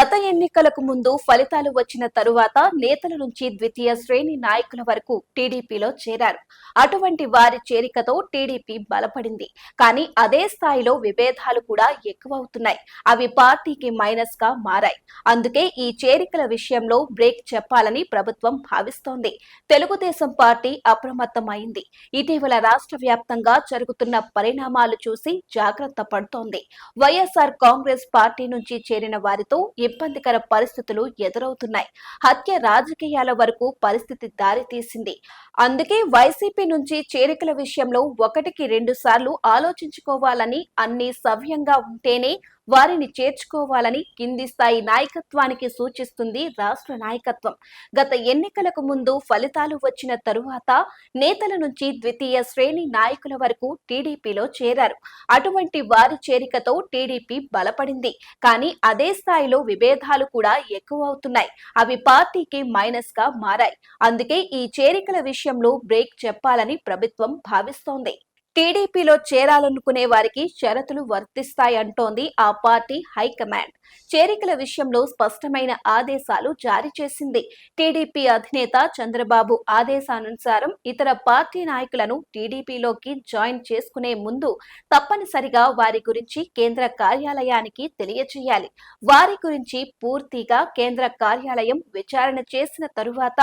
గత ఎన్నికలకు ముందు ఫలితాలు వచ్చిన తరువాత నేతల నుంచి ద్వితీయ శ్రేణి నాయకుల వరకు టీడీపీలో చేరారు. అటువంటి వారి చేరికతో టీడీపీ బలపడింది. కానీ అదే స్థాయిలో విభేదాలు కూడా ఎక్కువవుతున్నాయి. అవి పార్టీకి మైనస్గా మారాయి. అందుకే ఈ చేరికల విషయంలో బ్రేక్ చెప్పాలని ప్రభుత్వం భావిస్తోంది. తెలుగుదేశం పార్టీ అప్రమత్తమైంది. ఇటీవల రాష్ట్ర వ్యాప్తంగా జరుగుతున్న పరిణామాలు చూసి జాగ్రత్త పడుతోంది. వైఎస్ఆర్ కాంగ్రెస్ పార్టీ నుంచి చేరిన వారితో ఇబ్బందికర పరిస్థితులు ఎదురవుతున్నాయి. హత్య రాజకీయాల వరకు పరిస్థితి దారితీసింది. అందుకే వైసీపీ నుంచి చేరికల విషయంలో ఒకటికి రెండు సార్లు ఆలోచించుకోవాలని అన్ని సవ్యంగా ఉంటేనే వారిని చేర్చుకోవాలని కింది స్థాయి నాయకత్వానికి సూచిస్తుంది రాష్ట్ర నాయకత్వం. గత ఎన్నికలకు ముందు ఫలితాలు వచ్చిన తరువాత నేతల నుంచి ద్వితీయ శ్రేణి నాయకుల వరకు టీడీపీలో చేరారు. అటువంటి వారి చేరికతో టీడీపీ బలపడింది. కానీ అదే స్థాయిలో విభేదాలు కూడా ఎక్కువ అవుతున్నాయి అవి పార్టీకి మైనస్గా మారాయి. అందుకే ఈ చేరికల విషయంలో బ్రేక్ చెప్పాలని ప్రభుత్వం భావిస్తోంది. టీడీపీలో చేరాలనుకునే వారికి షరతులు వర్తిస్తాయంటోంది ఆ పార్టీ హైకమాండ్. చేరికల విషయంలో స్పష్టమైన ఆదేశాలు జారీ చేసింది. టీడీపీ అధినేత చంద్రబాబు ఆదేశానుసారం ఇతర పార్టీ నాయకులను టీడీపీలోకి జాయిన్ చేసుకునే ముందు తప్పనిసరిగా వారి గురించి కేంద్ర కార్యాలయానికి తెలియచేయాలి. వారి గురించి పూర్తిగా కేంద్ర కార్యాలయం విచారణ చేసిన తరువాత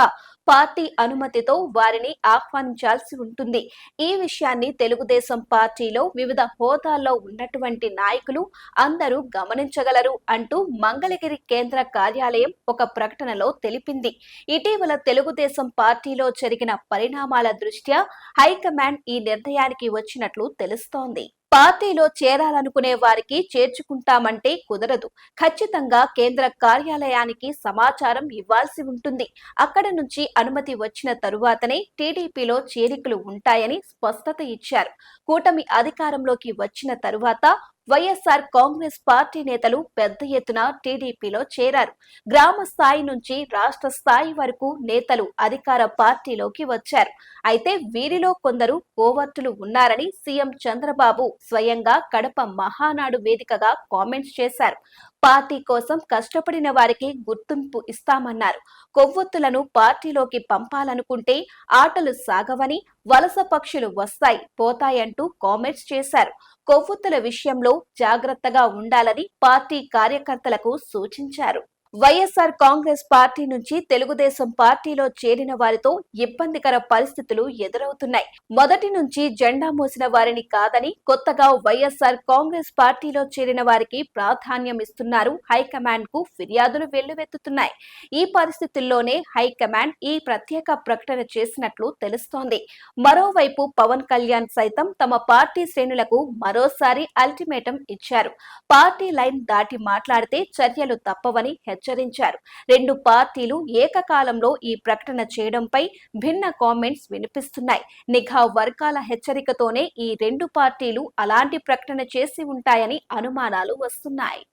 పార్టీ అనుమతితో వారిని ఆహ్వానించాల్సి ఉంటుంది. ఈ విషయాన్ని తెలుగుదేశం పార్టీలో వివిధ హోదాల్లో ఉన్నటువంటి నాయకులు అందరూ గమనించగలరు అంటూ మంగళగిరి కేంద్ర కార్యాలయం ఒక ప్రకటనలో తెలిపింది. ఇటీవల తెలుగుదేశం పార్టీలో జరిగిన పరిణామాల దృష్ట్యా హైకమాండ్ ఈ నిర్ణయానికి వచ్చినట్లు తెలుస్తోంది. పార్టీలో చేరాలనుకునే వారికి చేర్చుకుంటామంటే కుదరదు. ఖచ్చితంగా కేంద్ర కార్యాలయానికి సమాచారం ఇవ్వాల్సి ఉంటుంది. అక్కడ నుంచి అనుమతి వచ్చిన తరువాతనే టీడీపీలో చేరికలు ఉంటాయని స్పష్టత ఇచ్చారు. కూటమి అధికారంలోకి వచ్చిన తరువాత వైఎస్ఆర్ కాంగ్రెస్ పార్టీ నేతలు పెద్ద ఎత్తున టీడీపీలో చేరారు. గ్రామ స్థాయి నుంచి రాష్ట్ర స్థాయి వరకు నేతలు అధికార పార్టీలోకి వచ్చారు. అయితే వీరిలో కొందరు కోవర్టులు ఉన్నారని సీఎం చంద్రబాబు స్వయంగా కడప మహానాడు వేదికగా కామెంట్స్ చేశారు. పార్టీ కోసం కష్టపడిన వారికి గుర్తింపు ఇస్తామన్నారు. కొవ్వొత్తులను పార్టీలోకి పంపాలనుకుంటే ఆటలు సాగవని వలస పక్షులు వస్తాయి పోతాయంటూ కామెంట్స్ చేశారు. కొవ్వొత్తుల విషయంలో జాగ్రత్తగా ఉండాలని పార్టీ కార్యకర్తలకు సూచించారు. వైఎస్ఆర్ కాంగ్రెస్ పార్టీ నుంచి తెలుగుదేశం పార్టీలో చేరిన వారితో ఇబ్బందికర పరిస్థితులు ఎదురవుతున్నాయి. మొదటి నుంచి జెండా మోసిన వారిని కాదని కొత్తగా వైఎస్ఆర్ కాంగ్రెస్ పార్టీలో చేరిన వారికి ప్రాధాన్యం ఇస్తున్నారు. హైకమాండ్కు ఫిర్యాదులు వెల్లువెత్తుతున్నాయి. ఈ పరిస్థితుల్లోనే హైకమాండ్ ఈ ప్రత్యేక ప్రకటన చేసినట్లు తెలుస్తోంది. మరోవైపు పవన్ కళ్యాణ్ సైతం తమ పార్టీ శ్రేణులకు మరోసారి అల్టిమేటం ఇచ్చారు. పార్టీ లైన్ దాటి మాట్లాడితే చర్యలు తప్పవని హెచ్చరించారు రెండు పార్టీలు ఏకకాలంలో ఈ ప్రకటన చేయడంపై భిన్న కామెంట్స్ వినిపిస్తున్నాయి. నిఘా వర్గాల హెచ్చరికతోనే ఈ రెండు పార్టీలు అలాంటి ప్రకటన చేసి ఉంటాయని అనుమానాలు వస్తున్నాయి.